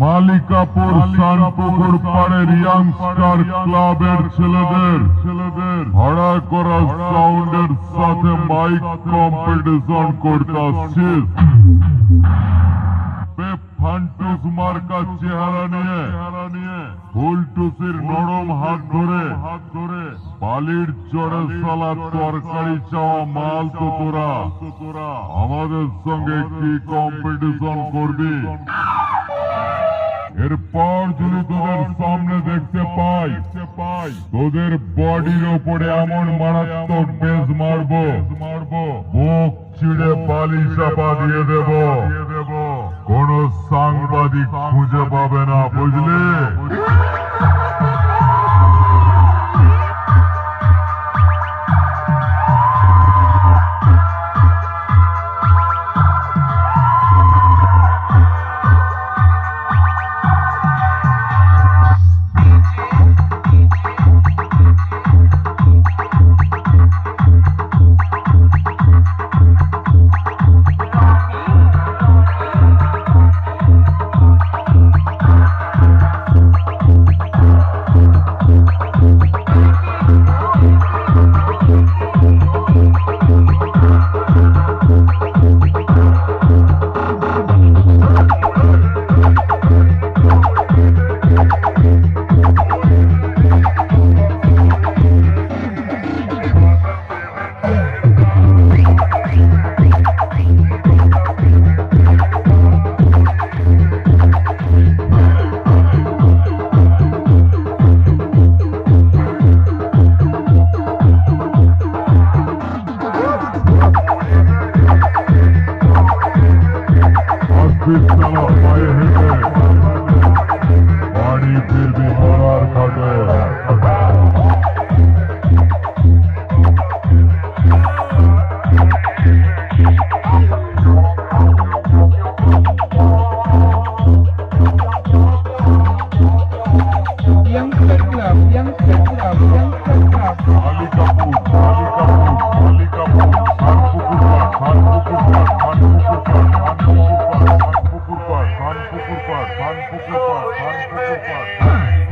মালিকাপুর শানপুকুর পাড়ের ইয়াংস্টার ক্লাবের ছেলেদের ছেলেদের। ভাড়া করা সাউন্ডের সাথে মাইক কম্পিটিশন করতে আসছিস ফান্টুস মার্কা চেহারা নিয়ে। ফুলটুসির নরম হাত ধরে। হাত ধরে বালির চড়ে সালা তরকারি চাওয়া মাল তো তোরা। আমাদের সঙ্গে কি কম্পিটিশন করবি? এরপর যদি তোদের সামনে দেখতে পাই, তোদের বডির ওপরে এমন মারাত্মক বেশ মারবো মারবো। মুখ ছিঁড়ে বালি চাপা দিয়ে দেব। দেব কোন সাংবাদিক খুঁজে পাবে না বুঝলি Krishna Hare Hare Pani Pir Bihar Kade পুকুর পাড় ভান পুকুর পাড় ভান পুকুর পাড়।